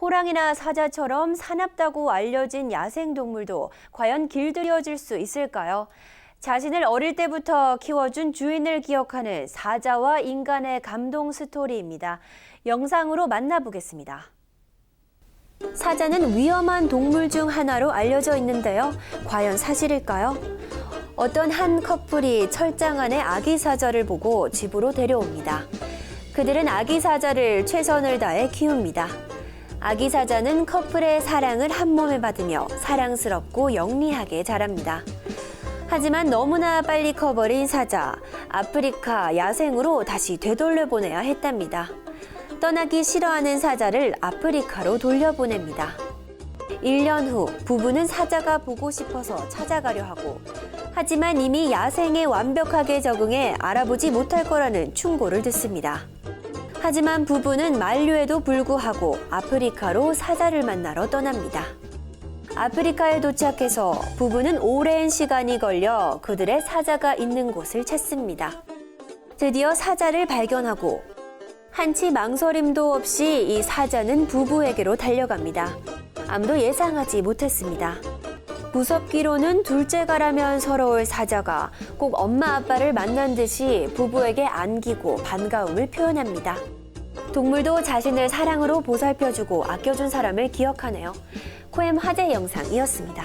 호랑이나 사자처럼 사납다고 알려진 야생 동물도 과연 길들여질 수 있을까요? 자신을 어릴 때부터 키워준 주인을 기억하는 사자와 인간의 감동 스토리입니다. 영상으로 만나보겠습니다. 사자는 위험한 동물 중 하나로 알려져 있는데요. 과연 사실일까요? 어떤 한 커플이 철장 안에 아기 사자를 보고 집으로 데려옵니다. 그들은 아기 사자를 최선을 다해 키웁니다. 아기 사자는 커플의 사랑을 한 몸에 받으며 사랑스럽고 영리하게 자랍니다. 하지만 너무나 빨리 커버린 사자, 아프리카 야생으로 다시 되돌려 보내야 했답니다. 떠나기 싫어하는 사자를 아프리카로 돌려보냅니다. 1년 후 부부는 사자가 보고 싶어서 찾아가려 하고 하지만 이미 야생에 완벽하게 적응해 알아보지 못할 거라는 충고를 듣습니다. 하지만 부부는 만류에도 불구하고 아프리카로 사자를 만나러 떠납니다. 아프리카에 도착해서 부부는 오랜 시간이 걸려 그들의 사자가 있는 곳을 찾습니다. 드디어 사자를 발견하고 한치 망설임도 없이 이 사자는 부부에게로 달려갑니다. 아무도 예상하지 못했습니다. 무섭기로는 둘째가라면 서러울 사자가 꼭 엄마 아빠를 만난 듯이 부부에게 안기고 반가움을 표현합니다. 동물도 자신을 사랑으로 보살펴주고 아껴준 사람을 기억하네요. 코엠 화제 영상이었습니다.